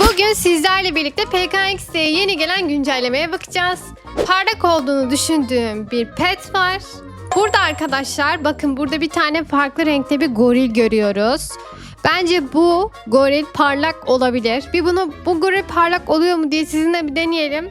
Bugün sizlerle birlikte PKX'ye yeni gelen güncellemeye bakacağız. Parlak olduğunu düşündüğüm bir pet var. Burada arkadaşlar bakın burada bir tane farklı renkte bir goril görüyoruz. Bence bu goril parlak olabilir. Bir bunu bu goril parlak oluyor mu diye sizinle bir deneyelim.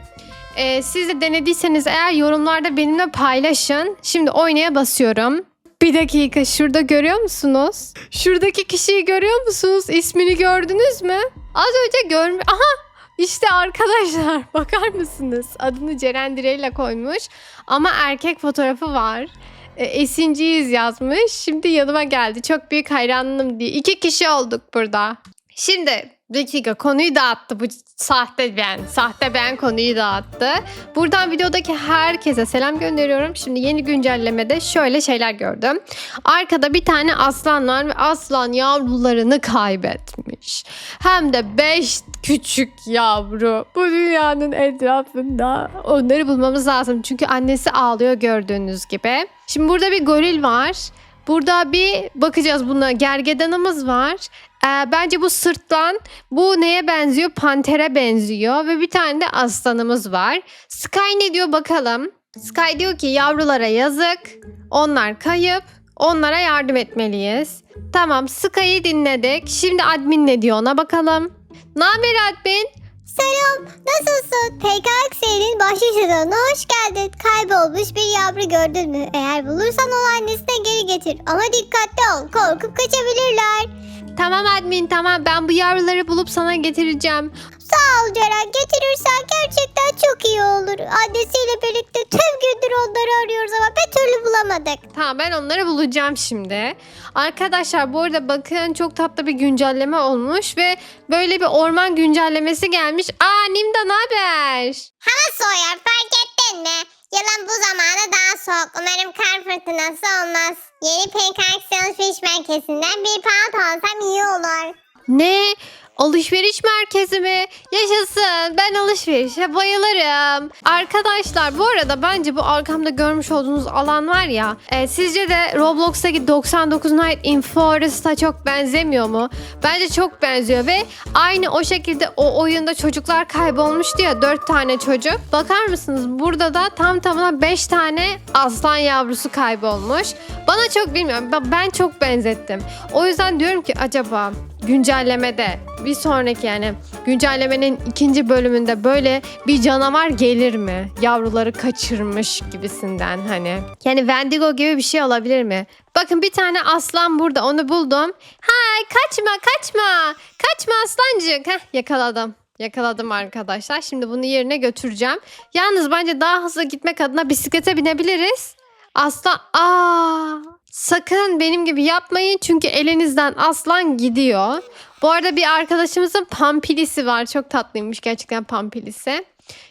Ee, siz de denediyseniz eğer yorumlarda benimle paylaşın. Şimdi oynaya basıyorum. Bir dakika şurada görüyor musunuz? Şuradaki kişiyi görüyor musunuz? İsmini gördünüz mü? Az önce görmüş. Aha işte arkadaşlar bakar mısınız? Adını Ceren Dire'yle koymuş. Ama erkek fotoğrafı var. E, Esinciyiz yazmış. Şimdi yanıma geldi. Çok büyük hayranım diye. İki kişi olduk burada. Şimdi dakika konuyu dağıttı bu sahte ben. Sahte ben konuyu dağıttı. Buradan videodaki herkese selam gönderiyorum. Şimdi yeni güncellemede şöyle şeyler gördüm. Arkada bir tane aslan var ve aslan yavrularını kaybetmiş. Hem de 5 küçük yavru. Bu dünyanın etrafında. Onları bulmamız lazım. Çünkü annesi ağlıyor gördüğünüz gibi. Şimdi burada bir goril var. Burada bir bakacağız buna. Gergedanımız var. Ee, bence bu sırtlan bu neye benziyor? Pantere benziyor ve bir tane de aslanımız var. Sky ne diyor bakalım. Sky diyor ki yavrulara yazık. Onlar kayıp. Onlara yardım etmeliyiz. Tamam Sky'ı dinledik. Şimdi admin ne diyor ona bakalım. Ne haber admin? Selam, nasılsın? PKX'nin başlaşırına hoş geldin. Kaybolmuş bir yavru gördün mü? Eğer bulursan onu annesine geri getir. Ama dikkatli ol, korkup kaçabilirler. Tamam admin tamam ben bu yavruları bulup sana getireceğim. Sağ ol Ceren, getirirsen gerçekten çok iyi olur. Annesiyle birlikte tüm gündür onları arıyoruz ama bir türlü bulamadık. Tamam ben onları bulacağım şimdi. Arkadaşlar bu arada bakın çok tatlı bir güncelleme olmuş ve böyle bir orman güncellemesi gelmiş. Aa Nimda ne haber? Hava soğuyor, fark ettin mi? Yılın bu zamanı daha soğuk. Umarım kar fırtınası olmaz. Yeni PKX alışveriş merkezinden bir pound alsam iyi olur. Ne? Alışveriş merkezi mi? Yaşasın. Ben alışverişe bayılırım. Arkadaşlar bu arada bence bu arkamda görmüş olduğunuz alan var ya. e, sizce de Roblox'taki 99 Night in Forest'a çok benzemiyor mu? Bence çok benziyor ve aynı o şekilde o oyunda çocuklar kaybolmuştu ya 4 tane çocuk. Bakar mısınız? Burada da tam tamına 5 tane aslan yavrusu kaybolmuş. Bana çok bilmiyorum. Ben- çok benzettim. O yüzden diyorum ki acaba güncellemede bir sonraki yani güncellemenin ikinci bölümünde böyle bir canavar gelir mi? Yavruları kaçırmış gibisinden hani. Yani Wendigo gibi bir şey olabilir mi? Bakın bir tane aslan burada onu buldum. Hay kaçma kaçma. Kaçma aslancık. Heh, yakaladım. Yakaladım arkadaşlar. Şimdi bunu yerine götüreceğim. Yalnız bence daha hızlı gitmek adına bisiklete binebiliriz. Aslan aa sakın benim gibi yapmayın çünkü elinizden aslan gidiyor. Bu arada bir arkadaşımızın pampilisi var. Çok tatlıymış gerçekten pampilisi.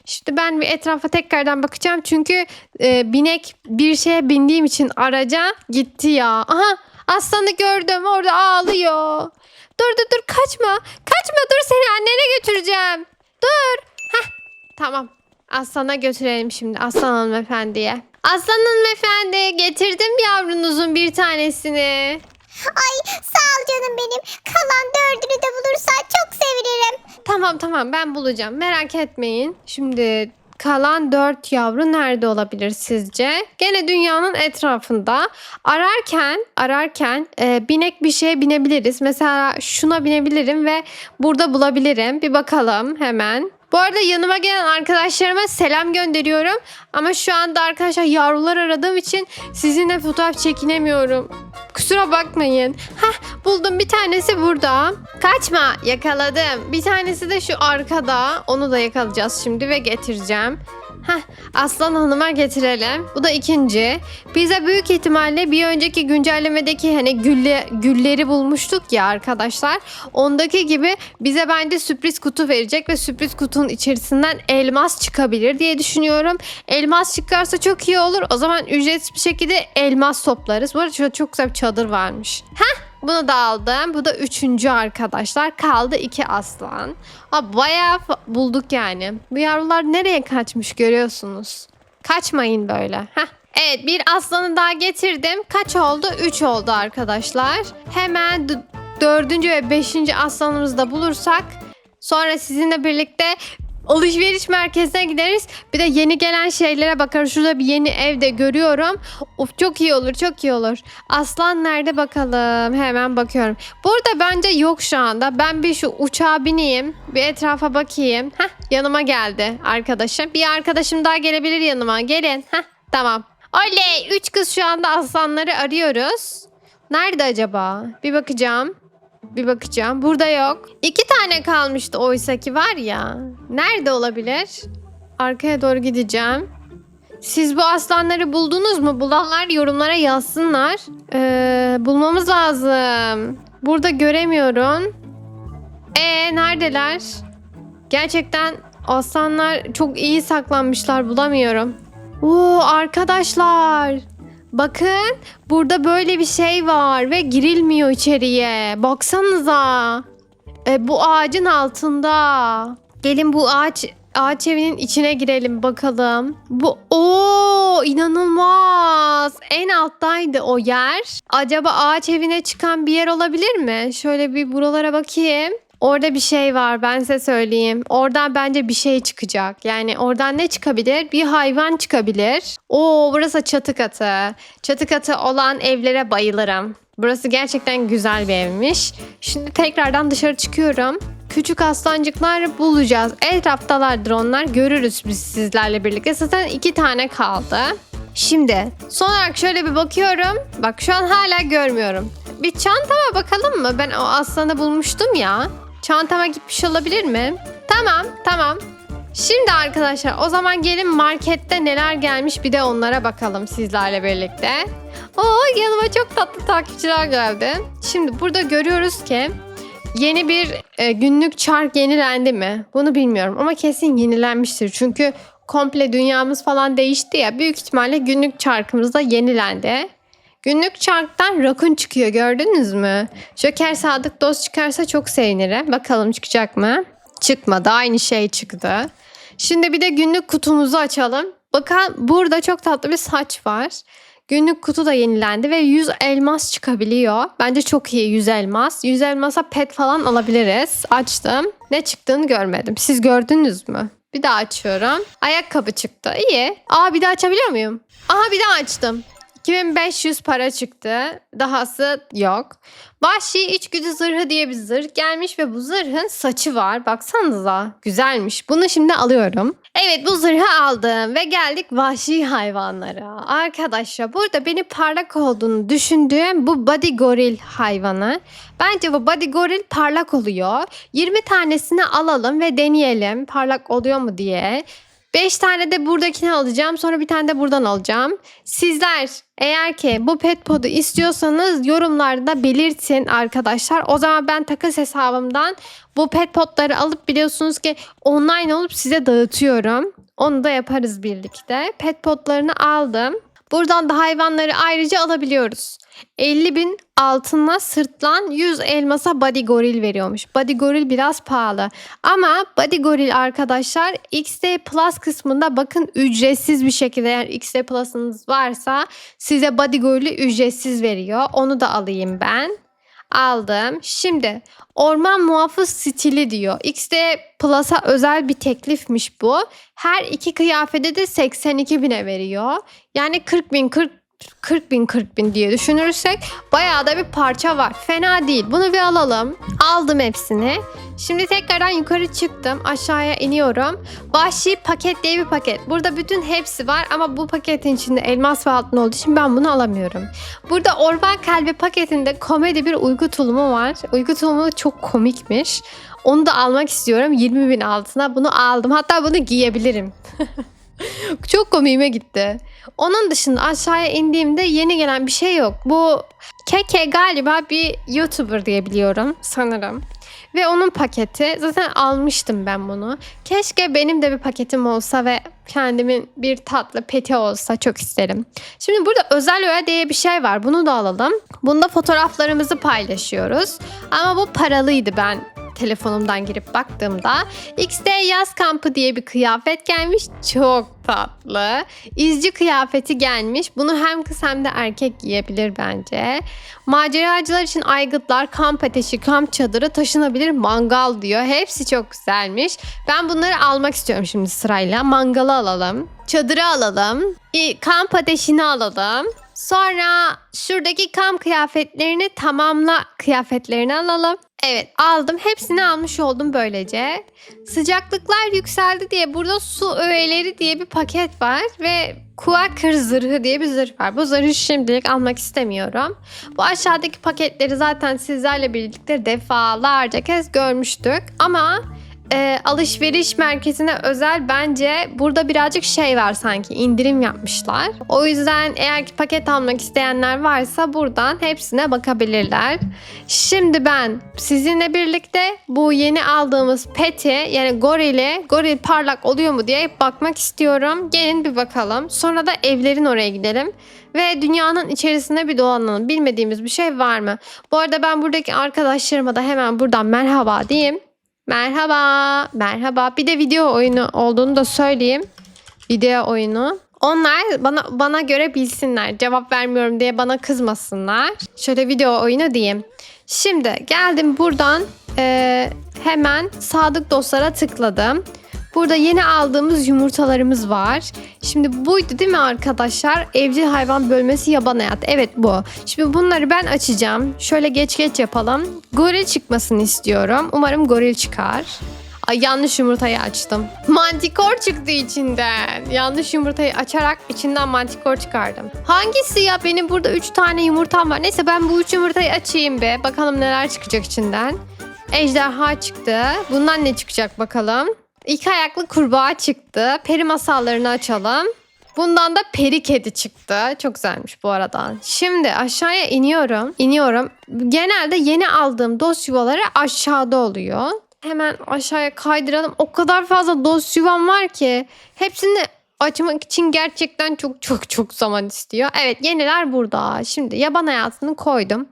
Şimdi ben bir etrafa tekrardan bakacağım çünkü e, binek bir şeye bindiğim için araca gitti ya. Aha aslanı gördüm orada ağlıyor. Dur dur dur kaçma. Kaçma dur seni annene götüreceğim. Dur. Heh tamam. Aslan'a götürelim şimdi Aslan hanımefendiye. Aslan hanımefendi getirdim yavrunuzun bir tanesini. Ay sağ ol canım benim. Kalan dördünü de bulursan çok sevinirim. Tamam tamam ben bulacağım merak etmeyin. Şimdi kalan dört yavru nerede olabilir sizce? Gene dünyanın etrafında. Ararken ararken e, binek bir şeye binebiliriz. Mesela şuna binebilirim ve burada bulabilirim. Bir bakalım hemen. Bu arada yanıma gelen arkadaşlarıma selam gönderiyorum. Ama şu anda arkadaşlar yavrular aradığım için sizinle fotoğraf çekinemiyorum. Kusura bakmayın. Heh buldum bir tanesi burada. Kaçma yakaladım. Bir tanesi de şu arkada. Onu da yakalayacağız şimdi ve getireceğim. Heh, Aslan Hanım'a getirelim. Bu da ikinci. Bize büyük ihtimalle bir önceki güncellemedeki hani gülle, gülleri bulmuştuk ya arkadaşlar. Ondaki gibi bize bence sürpriz kutu verecek ve sürpriz kutunun içerisinden elmas çıkabilir diye düşünüyorum. Elmas çıkarsa çok iyi olur. O zaman ücretsiz bir şekilde elmas toplarız. Bu arada çok güzel bir çadır varmış. Heh bunu da aldım. Bu da üçüncü arkadaşlar. Kaldı iki aslan. Aa, bayağı bulduk yani. Bu yavrular nereye kaçmış görüyorsunuz. Kaçmayın böyle. Heh. Evet bir aslanı daha getirdim. Kaç oldu? Üç oldu arkadaşlar. Hemen dördüncü ve beşinci aslanımızı da bulursak Sonra sizinle birlikte alışveriş merkezine gideriz. Bir de yeni gelen şeylere bakarız. Şurada bir yeni evde görüyorum. Of çok iyi olur çok iyi olur. Aslan nerede bakalım? Hemen bakıyorum. Burada bence yok şu anda. Ben bir şu uçağa bineyim. Bir etrafa bakayım. Heh yanıma geldi arkadaşım. Bir arkadaşım daha gelebilir yanıma. Gelin. Heh tamam. Oley! Üç kız şu anda aslanları arıyoruz. Nerede acaba? Bir bakacağım. Bir bakacağım. Burada yok. İki tane kalmıştı oysa ki var ya. Nerede olabilir? Arkaya doğru gideceğim. Siz bu aslanları buldunuz mu? Bulanlar yorumlara yazsınlar. Ee, bulmamız lazım. Burada göremiyorum. E neredeler? Gerçekten aslanlar çok iyi saklanmışlar. Bulamıyorum. Oo arkadaşlar. Bakın burada böyle bir şey var ve girilmiyor içeriye. Baksanıza. E, bu ağacın altında. Gelin bu ağaç ağaç evinin içine girelim bakalım. Bu o inanılmaz. En alttaydı o yer. Acaba ağaç evine çıkan bir yer olabilir mi? Şöyle bir buralara bakayım. Orada bir şey var ben size söyleyeyim. Oradan bence bir şey çıkacak. Yani oradan ne çıkabilir? Bir hayvan çıkabilir. Oo burası çatı katı. Çatı katı olan evlere bayılırım. Burası gerçekten güzel bir evmiş. Şimdi tekrardan dışarı çıkıyorum. Küçük aslancıklar bulacağız. Etraftalardır onlar. Görürüz biz sizlerle birlikte. Zaten iki tane kaldı. Şimdi son olarak şöyle bir bakıyorum. Bak şu an hala görmüyorum. Bir çantama bakalım mı? Ben o aslanı bulmuştum ya. Çantama gitmiş olabilir mi? Tamam, tamam. Şimdi arkadaşlar o zaman gelin markette neler gelmiş bir de onlara bakalım sizlerle birlikte. Oo yanıma çok tatlı takipçiler geldi. Şimdi burada görüyoruz ki yeni bir e, günlük çark yenilendi mi? Bunu bilmiyorum ama kesin yenilenmiştir. Çünkü komple dünyamız falan değişti ya. Büyük ihtimalle günlük çarkımız da yenilendi. Günlük çarktan rakun çıkıyor gördünüz mü? Joker Sadık Dost çıkarsa çok sevinirim. Bakalım çıkacak mı? Çıkmadı aynı şey çıktı. Şimdi bir de günlük kutumuzu açalım. Bakın burada çok tatlı bir saç var. Günlük kutu da yenilendi ve 100 elmas çıkabiliyor. Bence çok iyi 100 elmas. 100 elmasa pet falan alabiliriz. Açtım. Ne çıktığını görmedim. Siz gördünüz mü? Bir daha açıyorum. Ayakkabı çıktı. İyi. Aa bir daha açabiliyor muyum? Aha bir daha açtım. 2500 para çıktı. Dahası yok. Vahşi içgüdü zırhı diye bir zırh gelmiş ve bu zırhın saçı var. Baksanıza güzelmiş. Bunu şimdi alıyorum. Evet bu zırhı aldım ve geldik vahşi hayvanlara. Arkadaşlar burada benim parlak olduğunu düşündüğüm bu body goril hayvanı. Bence bu body goril parlak oluyor. 20 tanesini alalım ve deneyelim parlak oluyor mu diye. 5 tane de buradakini alacağım. Sonra bir tane de buradan alacağım. Sizler eğer ki bu pet pod'u istiyorsanız yorumlarda belirtin arkadaşlar. O zaman ben takas hesabımdan bu pet podları alıp biliyorsunuz ki online olup size dağıtıyorum. Onu da yaparız birlikte. Pet podlarını aldım. Buradan da hayvanları ayrıca alabiliyoruz. 50 bin altına sırtlan 100 elmasa body goril veriyormuş. Body goril biraz pahalı. Ama body goril arkadaşlar XD Plus kısmında bakın ücretsiz bir şekilde eğer XD Plus'ınız varsa size body goril'i ücretsiz veriyor. Onu da alayım ben. Aldım. Şimdi orman muhafız stili diyor. XD Plus'a özel bir teklifmiş bu. Her iki kıyafete de 82 bine veriyor. Yani 40 bin 40 40 bin 40 bin diye düşünürsek bayağı da bir parça var. Fena değil. Bunu bir alalım. Aldım hepsini. Şimdi tekrardan yukarı çıktım. Aşağıya iniyorum. Vahşi paket diye bir paket. Burada bütün hepsi var ama bu paketin içinde elmas ve altın olduğu için ben bunu alamıyorum. Burada orman kalbi paketinde komedi bir uyku tulumu var. Uyku tulumu çok komikmiş. Onu da almak istiyorum. 20 bin altına bunu aldım. Hatta bunu giyebilirim. çok komiğime gitti. Onun dışında aşağıya indiğimde yeni gelen bir şey yok. Bu Keke galiba bir YouTuber diye biliyorum sanırım. Ve onun paketi zaten almıştım ben bunu. Keşke benim de bir paketim olsa ve kendimin bir tatlı peti olsa çok isterim. Şimdi burada özel öğe diye bir şey var. Bunu da alalım. Bunda fotoğraflarımızı paylaşıyoruz. Ama bu paralıydı ben telefonumdan girip baktığımda XD yaz kampı diye bir kıyafet gelmiş. Çok tatlı. İzci kıyafeti gelmiş. Bunu hem kız hem de erkek giyebilir bence. Maceracılar için aygıtlar, kamp ateşi, kamp çadırı, taşınabilir mangal diyor. Hepsi çok güzelmiş. Ben bunları almak istiyorum şimdi sırayla. Mangalı alalım. Çadırı alalım. Kamp ateşini alalım. Sonra şuradaki kamp kıyafetlerini tamamla kıyafetlerini alalım. Evet aldım. Hepsini almış oldum böylece. Sıcaklıklar yükseldi diye burada su öğeleri diye bir paket var ve Quaker zırhı diye bir zırh var. Bu zırhı şimdilik almak istemiyorum. Bu aşağıdaki paketleri zaten sizlerle birlikte defalarca kez görmüştük. Ama e, alışveriş merkezine özel bence burada birazcık şey var sanki indirim yapmışlar. O yüzden eğer ki paket almak isteyenler varsa buradan hepsine bakabilirler. Şimdi ben sizinle birlikte bu yeni aldığımız peti yani gorili, goril parlak oluyor mu diye bakmak istiyorum. Gelin bir bakalım. Sonra da evlerin oraya gidelim. Ve dünyanın içerisinde bir dolanalım. Bilmediğimiz bir şey var mı? Bu arada ben buradaki arkadaşlarıma da hemen buradan merhaba diyeyim. Merhaba, merhaba. Bir de video oyunu olduğunu da söyleyeyim. Video oyunu. Onlar bana bana göre bilsinler. Cevap vermiyorum diye bana kızmasınlar. Şöyle video oyunu diyeyim. Şimdi geldim buradan eee, hemen sadık dostlara tıkladım. Burada yeni aldığımız yumurtalarımız var. Şimdi buydu değil mi arkadaşlar? Evcil hayvan bölmesi yaban hayatı. Evet bu. Şimdi bunları ben açacağım. Şöyle geç geç yapalım. Goril çıkmasını istiyorum. Umarım goril çıkar. Ay yanlış yumurtayı açtım. Mantikor çıktı içinden. Yanlış yumurtayı açarak içinden mantikor çıkardım. Hangisi ya? Benim burada 3 tane yumurtam var. Neyse ben bu 3 yumurtayı açayım be. Bakalım neler çıkacak içinden. Ejderha çıktı. Bundan ne çıkacak bakalım. İki ayaklı kurbağa çıktı. Peri masallarını açalım. Bundan da peri kedi çıktı. Çok güzelmiş bu arada. Şimdi aşağıya iniyorum. İniyorum. Genelde yeni aldığım dost yuvaları aşağıda oluyor. Hemen aşağıya kaydıralım. O kadar fazla dost yuvam var ki. Hepsini açmak için gerçekten çok çok çok zaman istiyor. Evet yeniler burada. Şimdi yaban hayatını koydum.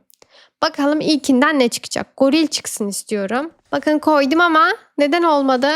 Bakalım ilkinden ne çıkacak? Goril çıksın istiyorum. Bakın koydum ama neden olmadı?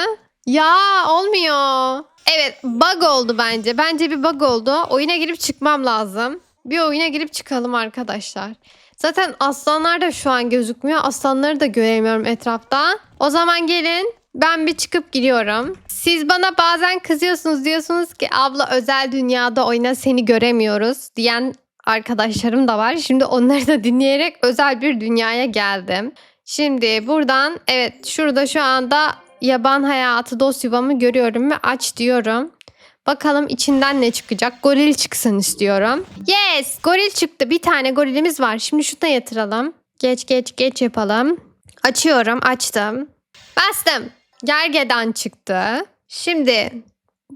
Ya olmuyor. Evet bug oldu bence. Bence bir bug oldu. Oyuna girip çıkmam lazım. Bir oyuna girip çıkalım arkadaşlar. Zaten aslanlar da şu an gözükmüyor. Aslanları da göremiyorum etrafta. O zaman gelin ben bir çıkıp giriyorum. Siz bana bazen kızıyorsunuz diyorsunuz ki abla özel dünyada oyna seni göremiyoruz diyen arkadaşlarım da var. Şimdi onları da dinleyerek özel bir dünyaya geldim. Şimdi buradan evet şurada şu anda yaban hayatı dost yuvamı görüyorum ve aç diyorum. Bakalım içinden ne çıkacak? Goril çıksın istiyorum. Yes! Goril çıktı. Bir tane gorilimiz var. Şimdi şuna yatıralım. Geç geç geç yapalım. Açıyorum. Açtım. Bastım. Gergedan çıktı. Şimdi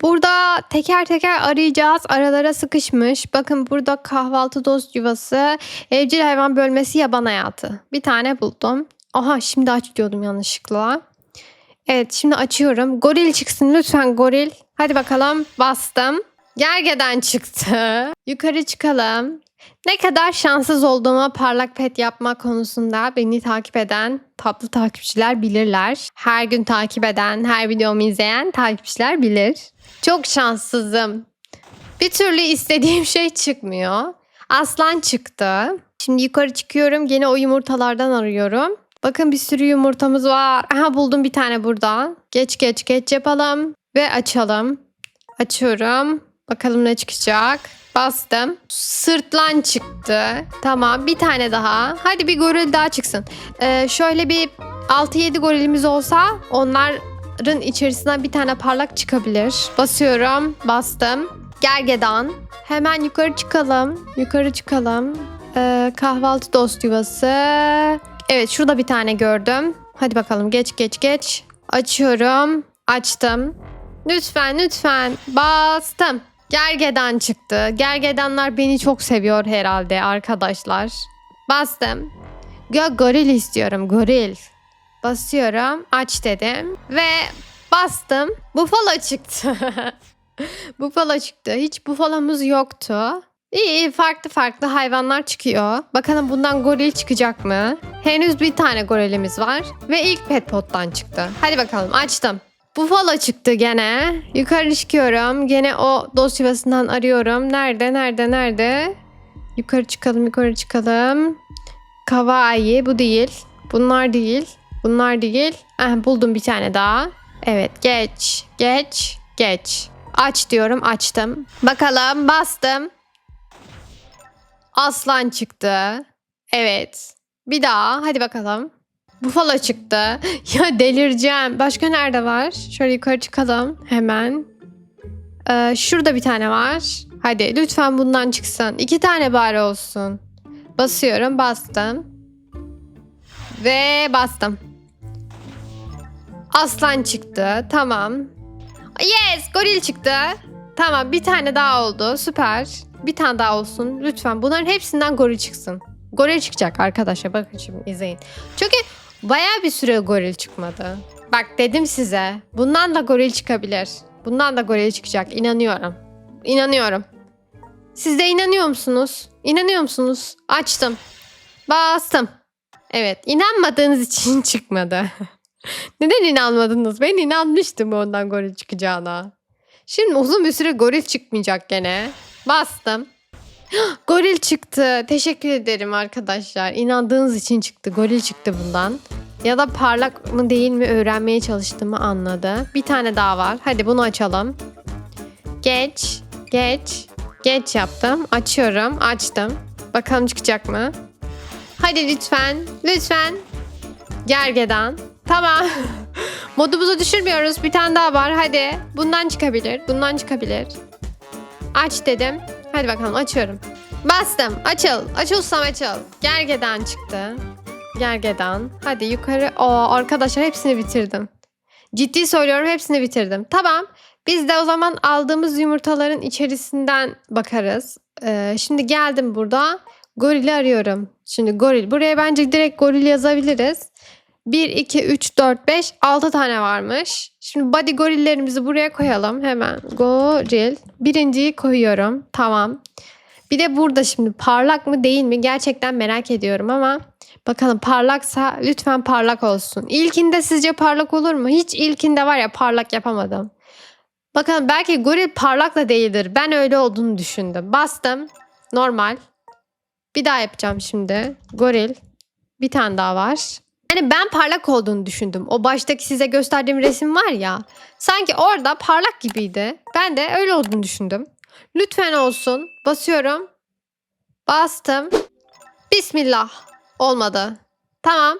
burada teker teker arayacağız. Aralara sıkışmış. Bakın burada kahvaltı dost yuvası, evcil hayvan bölmesi, yaban hayatı. Bir tane buldum. Aha şimdi aç diyordum yanlışlıkla. Evet şimdi açıyorum. Goril çıksın lütfen goril. Hadi bakalım bastım. Gergeden çıktı. Yukarı çıkalım. Ne kadar şanssız olduğuma parlak pet yapma konusunda beni takip eden tatlı takipçiler bilirler. Her gün takip eden, her videomu izleyen takipçiler bilir. Çok şanssızım. Bir türlü istediğim şey çıkmıyor. Aslan çıktı. Şimdi yukarı çıkıyorum. Gene o yumurtalardan arıyorum. Bakın bir sürü yumurtamız var. Aha buldum bir tane burada. Geç geç geç yapalım. Ve açalım. Açıyorum. Bakalım ne çıkacak. Bastım. Sırtlan çıktı. Tamam bir tane daha. Hadi bir goril daha çıksın. Ee, şöyle bir 6-7 gorilimiz olsa onların içerisinden bir tane parlak çıkabilir. Basıyorum. Bastım. Gergedan. Hemen yukarı çıkalım. Yukarı çıkalım. Ee, kahvaltı dost yuvası. Evet şurada bir tane gördüm. Hadi bakalım geç geç geç. Açıyorum. Açtım. Lütfen lütfen. Bastım. Gergedan çıktı. Gergedanlar beni çok seviyor herhalde arkadaşlar. Bastım. Ya goril istiyorum goril. Basıyorum. Aç dedim. Ve bastım. Bufalo çıktı. bufalo çıktı. Hiç bufalamız yoktu. İyi farklı farklı hayvanlar çıkıyor. Bakalım bundan goril çıkacak mı? Henüz bir tane gorilimiz var. Ve ilk pet pottan çıktı. Hadi bakalım açtım. Buffalo çıktı gene. Yukarı çıkıyorum. Gene o dost yuvasından arıyorum. Nerede nerede nerede? Yukarı çıkalım yukarı çıkalım. Kawaii bu değil. Bunlar değil. Bunlar değil. Ah, buldum bir tane daha. Evet geç geç geç. Aç diyorum açtım. Bakalım bastım. Aslan çıktı. Evet. Bir daha hadi bakalım. Buffalo çıktı. Ya delireceğim. Başka nerede var? Şöyle yukarı çıkalım hemen. Ee, şurada bir tane var. Hadi lütfen bundan çıksın. İki tane bari olsun. Basıyorum bastım. Ve bastım. Aslan çıktı. Tamam. Yes goril çıktı. Tamam bir tane daha oldu. Süper. Bir tane daha olsun. Lütfen bunların hepsinden goril çıksın. Goril çıkacak arkadaşlar. Bakın şimdi izleyin. Çünkü baya bir süre goril çıkmadı. Bak dedim size. Bundan da goril çıkabilir. Bundan da goril çıkacak. İnanıyorum. İnanıyorum. Siz de inanıyor musunuz? İnanıyor musunuz? Açtım. Bastım. Evet. inanmadığınız için çıkmadı. Neden inanmadınız? Ben inanmıştım ondan goril çıkacağına. Şimdi uzun bir süre goril çıkmayacak gene. Bastım. Goril çıktı. Teşekkür ederim arkadaşlar. İnandığınız için çıktı. Goril çıktı bundan. Ya da parlak mı değil mi öğrenmeye çalıştığımı anladı. Bir tane daha var. Hadi bunu açalım. Geç. Geç. Geç yaptım. Açıyorum. Açtım. Bakalım çıkacak mı? Hadi lütfen. Lütfen. Gergedan. Tamam. Modumuzu düşürmüyoruz. Bir tane daha var. Hadi. Bundan çıkabilir. Bundan çıkabilir. Aç dedim. Hadi bakalım açıyorum. Bastım. Açıl. Açılsam açıl. Gergedan çıktı. Gergedan. Hadi yukarı. Oo arkadaşlar hepsini bitirdim. Ciddi söylüyorum hepsini bitirdim. Tamam. Biz de o zaman aldığımız yumurtaların içerisinden bakarız. Ee, şimdi geldim burada. Gorili arıyorum. Şimdi goril. Buraya bence direkt goril yazabiliriz. 1, 2, 3, 4, 5, 6 tane varmış. Şimdi body gorillerimizi buraya koyalım. Hemen goril. Birinciyi koyuyorum. Tamam. Bir de burada şimdi parlak mı değil mi gerçekten merak ediyorum ama bakalım parlaksa lütfen parlak olsun. İlkinde sizce parlak olur mu? Hiç ilkinde var ya parlak yapamadım. Bakalım belki goril parlak da değildir. Ben öyle olduğunu düşündüm. Bastım. Normal. Bir daha yapacağım şimdi. Goril. Bir tane daha var. Yani ben parlak olduğunu düşündüm. O baştaki size gösterdiğim resim var ya. Sanki orada parlak gibiydi. Ben de öyle olduğunu düşündüm. Lütfen olsun. Basıyorum. Bastım. Bismillah. Olmadı. Tamam.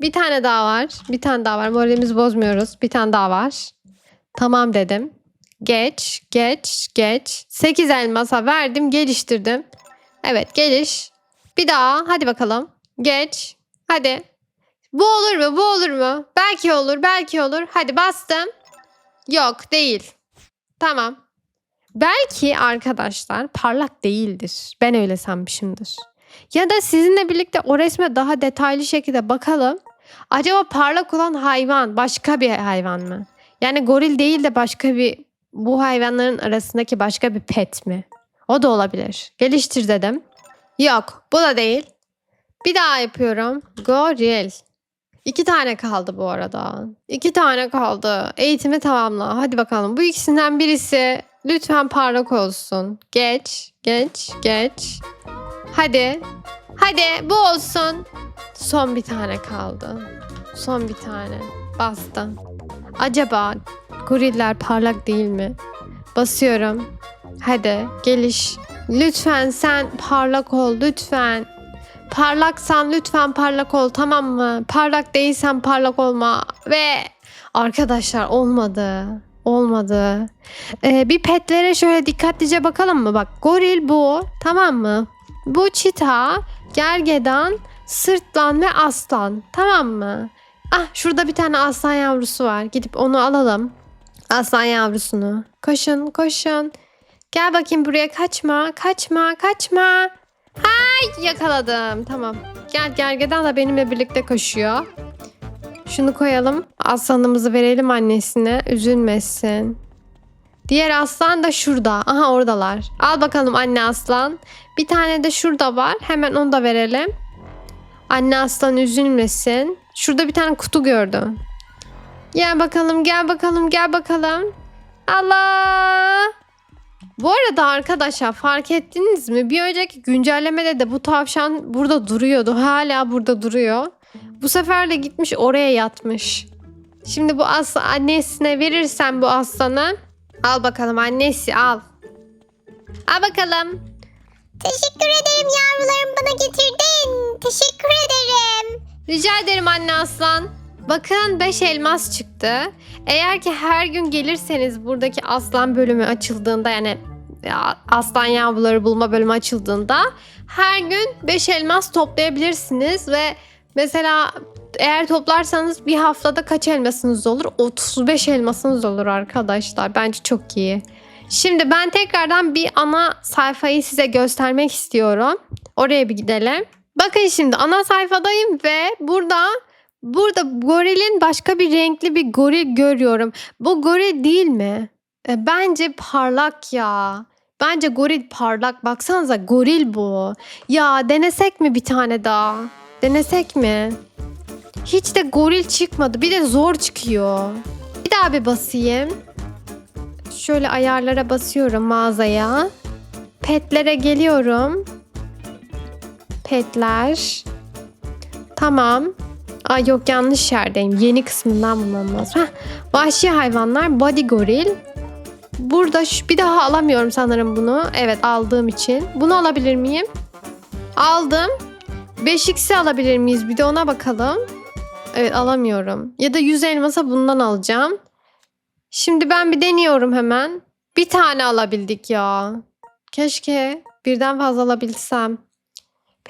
Bir tane daha var. Bir tane daha var. Moralimizi bozmuyoruz. Bir tane daha var. Tamam dedim. Geç, geç, geç. 8 elmasa verdim, geliştirdim. Evet, geliş. Bir daha. Hadi bakalım. Geç. Hadi. Bu olur mu? Bu olur mu? Belki olur, belki olur. Hadi bastım. Yok, değil. Tamam. Belki arkadaşlar parlak değildir. Ben öyle sanmışımdır. Ya da sizinle birlikte o resme daha detaylı şekilde bakalım. Acaba parlak olan hayvan başka bir hayvan mı? Yani goril değil de başka bir bu hayvanların arasındaki başka bir pet mi? O da olabilir. Geliştir dedim. Yok, bu da değil. Bir daha yapıyorum. Goril. İki tane kaldı bu arada. İki tane kaldı. Eğitimi tamamla. Hadi bakalım. Bu ikisinden birisi lütfen parlak olsun. Geç, geç, geç. Hadi. Hadi bu olsun. Son bir tane kaldı. Son bir tane. Bastım. Acaba goriller parlak değil mi? Basıyorum. Hadi geliş. Lütfen sen parlak ol lütfen. Parlaksan lütfen parlak ol tamam mı? Parlak değilsen parlak olma. Ve arkadaşlar olmadı. Olmadı. Ee, bir petlere şöyle dikkatlice bakalım mı? Bak goril bu tamam mı? Bu çita, gergedan, sırtlan ve aslan tamam mı? Ah şurada bir tane aslan yavrusu var. Gidip onu alalım. Aslan yavrusunu. Koşun koşun. Gel bakayım buraya kaçma kaçma kaçma. Hay yakaladım tamam. Gel gergedan da benimle birlikte koşuyor. Şunu koyalım. Aslanımızı verelim annesine. Üzülmesin. Diğer aslan da şurada. Aha oradalar. Al bakalım anne aslan. Bir tane de şurada var. Hemen onu da verelim. Anne aslan üzülmesin. Şurada bir tane kutu gördüm. Gel bakalım, gel bakalım, gel bakalım. Allah! Bu arada arkadaşlar fark ettiniz mi? Bir önceki güncellemede de bu tavşan burada duruyordu. Hala burada duruyor. Bu sefer de gitmiş oraya yatmış. Şimdi bu aslan annesine verirsen bu aslanı. Al bakalım annesi al. Al bakalım. Teşekkür ederim yavrularım bana getirdin. Teşekkür ederim. Rica ederim anne aslan. Bakın 5 elmas çıktı. Eğer ki her gün gelirseniz buradaki aslan bölümü açıldığında yani ya, aslan yavruları bulma bölümü açıldığında her gün 5 elmas toplayabilirsiniz ve mesela eğer toplarsanız bir haftada kaç elmasınız olur? 35 elmasınız olur arkadaşlar. Bence çok iyi. Şimdi ben tekrardan bir ana sayfayı size göstermek istiyorum. Oraya bir gidelim. Bakın şimdi ana sayfadayım ve burada burada gorilin başka bir renkli bir goril görüyorum. Bu goril değil mi? E, bence parlak ya. Bence goril parlak. Baksanıza goril bu. Ya denesek mi bir tane daha? Denesek mi? Hiç de goril çıkmadı. Bir de zor çıkıyor. Bir daha bir basayım. Şöyle ayarlara basıyorum mağazaya. Petlere geliyorum. Petler. Tamam. Ay yok yanlış yerdeyim. Yeni kısmından bulmam lazım. Heh, vahşi hayvanlar body goril. Burada şu, bir daha alamıyorum sanırım bunu. Evet aldığım için. Bunu alabilir miyim? Aldım. 5x'i alabilir miyiz? Bir de ona bakalım. Evet alamıyorum. Ya da 100 elmasa bundan alacağım. Şimdi ben bir deniyorum hemen. Bir tane alabildik ya. Keşke birden fazla alabilsem.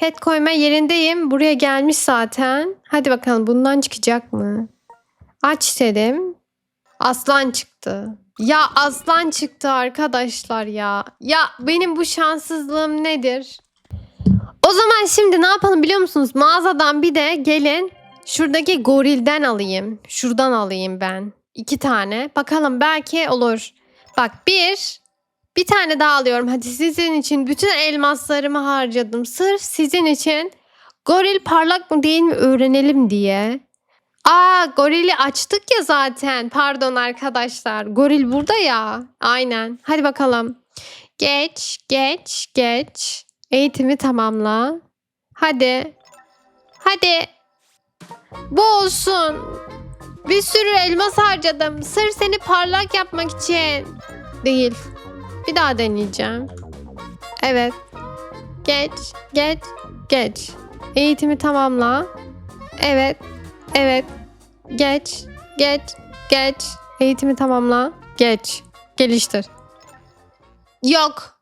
Pet koyma yerindeyim. Buraya gelmiş zaten. Hadi bakalım bundan çıkacak mı? Aç dedim. Aslan çıktı. Ya aslan çıktı arkadaşlar ya. Ya benim bu şanssızlığım nedir? O zaman şimdi ne yapalım biliyor musunuz? Mağazadan bir de gelin şuradaki gorilden alayım. Şuradan alayım ben. İki tane. Bakalım belki olur. Bak bir. Bir tane daha alıyorum. Hadi sizin için bütün elmaslarımı harcadım. Sırf sizin için. Goril parlak mı değil mi öğrenelim diye. Aa gorili açtık ya zaten. Pardon arkadaşlar. Goril burada ya. Aynen. Hadi bakalım. Geç, geç, geç. Eğitimi tamamla. Hadi. Hadi. Bu olsun. Bir sürü elmas harcadım. Sırf seni parlak yapmak için. Değil. Bir daha deneyeceğim. Evet. Geç, geç, geç. Eğitimi tamamla. Evet, evet. Geç, geç, geç. Eğitimi tamamla. Geç. Geliştir. Yok.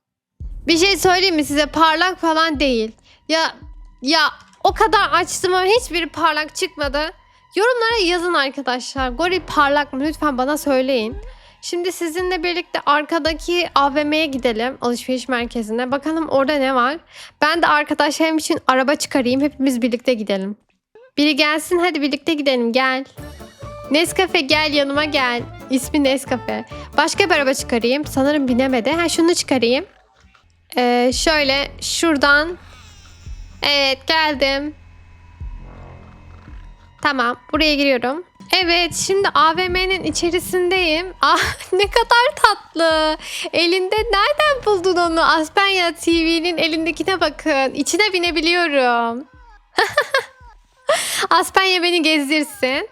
Bir şey söyleyeyim mi size? Parlak falan değil. Ya ya o kadar açtım ama hiçbiri parlak çıkmadı. Yorumlara yazın arkadaşlar. Goril parlak mı? Lütfen bana söyleyin. Şimdi sizinle birlikte arkadaki AVM'ye gidelim. Alışveriş merkezine. Bakalım orada ne var. Ben de arkadaşlarım için araba çıkarayım. Hepimiz birlikte gidelim. Biri gelsin hadi birlikte gidelim gel. Nescafe gel yanıma gel. İsmi Nescafe. Başka bir araba çıkarayım. Sanırım binemedi. Ha şunu çıkarayım. Ee, şöyle şuradan. Evet geldim. Tamam buraya giriyorum. Evet şimdi AVM'nin içerisindeyim. Ah ne kadar tatlı. Elinde nereden buldun onu? Aspenya TV'nin elindekine bakın. İçine binebiliyorum. Aspenya beni gezdirsin.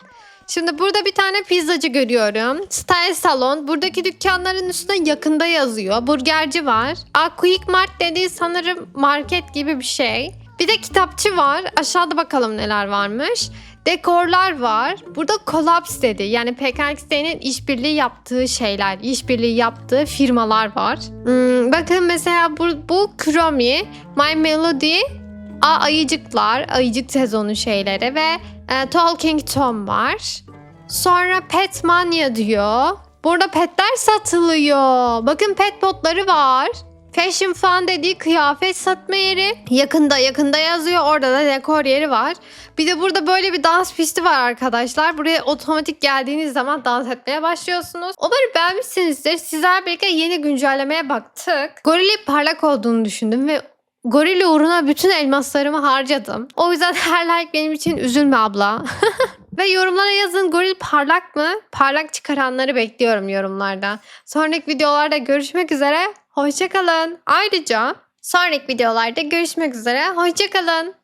Şimdi burada bir tane pizzacı görüyorum. Style Salon. Buradaki dükkanların üstünde yakında yazıyor. Burgerci var. Aa, Quick Mart dediği sanırım market gibi bir şey. Bir de kitapçı var. Aşağıda bakalım neler varmış. Dekorlar var. Burada Collabs dedi. Yani PKXD'nin işbirliği yaptığı şeyler, işbirliği yaptığı firmalar var. Hmm, bakın mesela bu, bu Chromie, My Melody, Aa, ayıcıklar, ayıcık sezonu şeyleri ve e, Talking Tom var. Sonra Pet Mania diyor. Burada petler satılıyor. Bakın pet potları var. Fashion Fun dediği kıyafet satma yeri. Yakında yakında yazıyor. Orada da dekor yeri var. Bir de burada böyle bir dans pisti var arkadaşlar. Buraya otomatik geldiğiniz zaman dans etmeye başlıyorsunuz. Umarım beğenmişsinizdir. Sizler birlikte yeni güncellemeye baktık. Gorili parlak olduğunu düşündüm ve gorili uğruna bütün elmaslarımı harcadım. O yüzden her like benim için üzülme abla. Ve yorumlara yazın goril parlak mı? Parlak çıkaranları bekliyorum yorumlarda. Sonraki videolarda görüşmek üzere. Hoşçakalın. Ayrıca sonraki videolarda görüşmek üzere. Hoşçakalın.